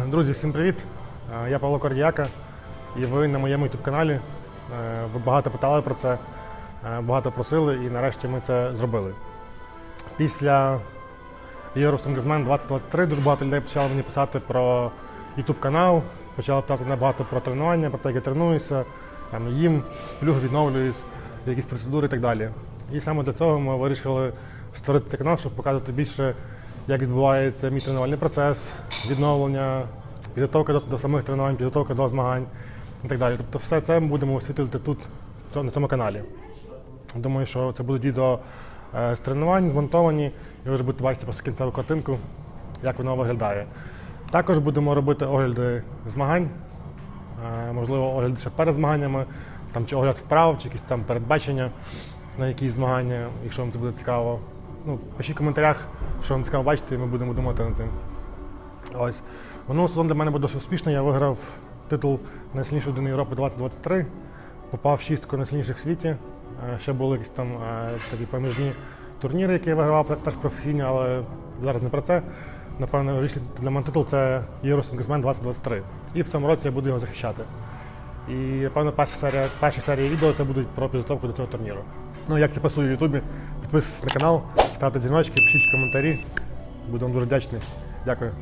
Друзі, всім привіт! Е, Я Павло Кордіяка, і ви на моєму youtube каналі. Е, Ви багато питали про це, е, багато просили, і нарешті ми це зробили. Після Євростронгезмен 2023 дуже багато людей почало мені писати про youtube канал, почали питати набагато про тренування, про те, як я тренуюся, там, їм, сплю, відновлююсь, якісь процедури і так далі. І саме для цього ми вирішили створити цей канал, щоб показувати більше, як відбувається мій тренувальний процес, відновлення, підготовка до, до самих тренувань, підготовка до змагань і так далі. Тобто все це ми будемо освітлювати тут, на цьому каналі. Думаю, що це будуть відео е, з тренувань, змонтовані, і ви вже будете бачити просто кінцеву картинку, як воно виглядає. Також будемо робити огляди змагань, е, можливо, огляд ще перед змаганнями, там, чи огляд вправ, чи якісь там передбачення на якісь змагання, якщо вам це буде цікаво. Ну, пишіть в коментарях, що вам цікаво бачити, ми будемо думати над цим. Ось. Минулий сезон для мене був досить успішний. Я виграв титул найсильнішої людини Європи 2023, попав в шістку найсильніших в світі. Е, Ще були якісь там е, такі поміжні турніри, які я вигравав теж професійно, але зараз не про це. Напевно, вирішили для мене титул це Євросингсмен 2023. І в цьому році я буду його захищати. І напевно перша серія, перша серія відео це будуть про підготовку до цього турніру. Ну, як це пасує в Ютубі, підписуйтесь на канал, ставте дзвіночки, пишіть коментарі. Будемо дуже вдячний. Дякую.